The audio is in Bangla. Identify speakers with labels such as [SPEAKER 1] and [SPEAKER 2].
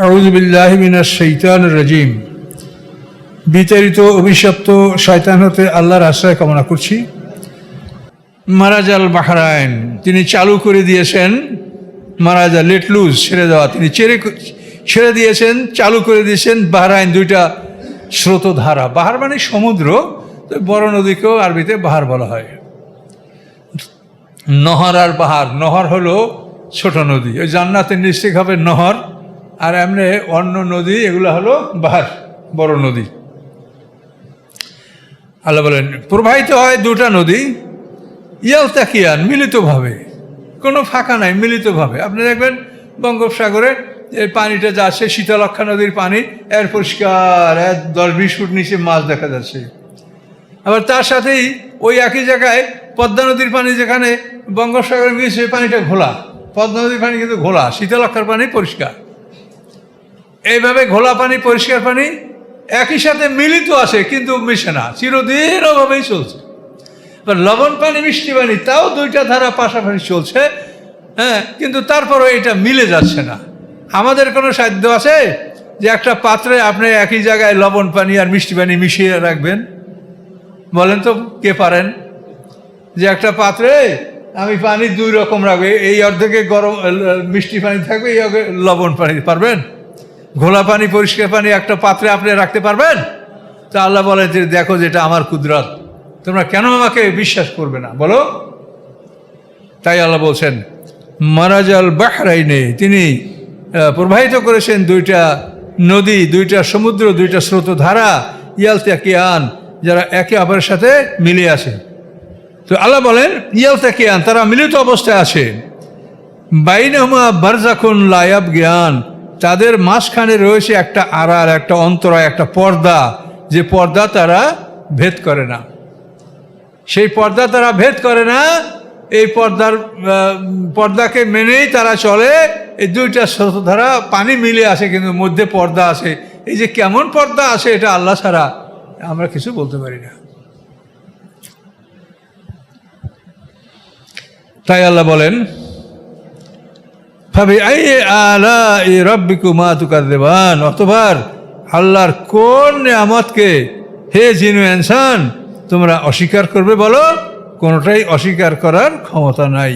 [SPEAKER 1] আউজবিল্লাহ মিনাশ শৈতান রাজিম। বিতাড়িত, অভিশপ্ত শয়তান হতে আল্লাহর আশ্রয় কামনা করছি। মারাজাল বাহরাইন, তিনি চালু করে দিয়েছেন, মারাজা লেট লুজ ছেড়ে দেওয়া, তিনি ছেড়ে ছেড়ে দিয়েছেন, চালু করে দিয়েছেন বাহরাইন দুইটা স্রোতধারা। বাহার মানে সমুদ্র, তো বড় নদীকেও আরবিতে বাহার বলা হয়। নহর আর বাহার, নহর হলো ছোট নদী। ওই জান্নাতের নিশ্চিত হবে নহর আর এমনি অন্য নদী, এগুলো হলো বাহার বড় নদী। আল্লাহ বলেন, প্রবাহিত হয় দুটা নদী ইয়াল তাকিয়ান মিলিতভাবে। কোনো ফাঁকা নাই, মিলিতভাবে। আপনি দেখবেন বঙ্গোপসাগরে এই পানিটা যাচ্ছে শীতলক্ষা নদীর পানি, এর পরিষ্কার, এক দশ বিশ ফুট নিচে মাছ দেখা যাচ্ছে। আবার তার সাথেই ওই একই জায়গায় পদ্মা নদীর পানি যেখানে বঙ্গোপসাগরে মিশে পানিটা ঘোলা। পদ্মা নদীর পানি কিন্তু ঘোলা শীতলক্ষার পানি পরিষ্কার। এইভাবে ঘোলা পানি, পরিষ্কার পানি একই সাথে মিলিত আছে, কিন্তু মিশে না, চিরদিন ওভাবেই চলছে। লবণ পানি, মিষ্টি পানি, তাও দুইটা ধারা পাশাপাশি চলছে হ্যাঁ কিন্তু তারপরও এটা মিলে যাচ্ছে না। আমাদের কোনো সাধ্য আছে যে একটা পাত্রে আপনি একই জায়গায় লবণ পানি আর মিষ্টি পানি মিশিয়ে রাখবেন? বলেন তো কে পারেন? যে একটা পাত্রে আমি পানি দুই রকম রাখব, এই অর্ধেকে গরম, মিষ্টি পানি থাকবে, এই অর্ধেকে লবণ পানি, পারবেন? ঘোলা পানি, পরিষ্কার পানি একটা পাত্রে আপনি রাখতে পারবেন? তা আল্লাহ বলে যে, দেখো যেটা আমার কুদরত। তোমরা কেন আমাকে বিশ্বাস করবে না? বলো। তাই আল্লাহ বলছেন, মারাজাল বাহরাইনে। তিনি প্রবাহিত করেছেন দুইটা নদী, দুইটা সমুদ্র, দুইটা স্রোতধারা ইয়ালতে কিয়ান যারা একে অপরের সাথে মিলে আছে। তো আল্লাহ বলেন ইয়ালতে কিয়ান তারা মিলিত অবস্থায় আছে। বাইনহমা বারজাকুন লায়াব জ্ঞান তাদের মাঝখানে রয়েছে একটা আড়ার একটা অন্তরায়, একটা পর্দা। যে পর্দা তারা ভেদ করে না। সেই পর্দা তারা ভেদ করে না, এই পর্দার পর্দাকে মেনেই তারা চলে। এই দুইটা স্রোতধারা পানি মিলে আসে, কিন্তু মধ্যে পর্দা আসে। এই যে কেমন পর্দা আসে, এটা আল্লাহ ছাড়া আমরা কিছু বলতে পারি না। তাই আল্লাহ বলেন ভাবি আই আলা ই রব্বিকু মা তুকার দেবান অতবার আল্লাহর কোন নিয়ামতকে হে জিনু ইনসান তোমরা অস্বীকার করবে বলো, কোনোটাই অস্বীকার করার ক্ষমতা নাই।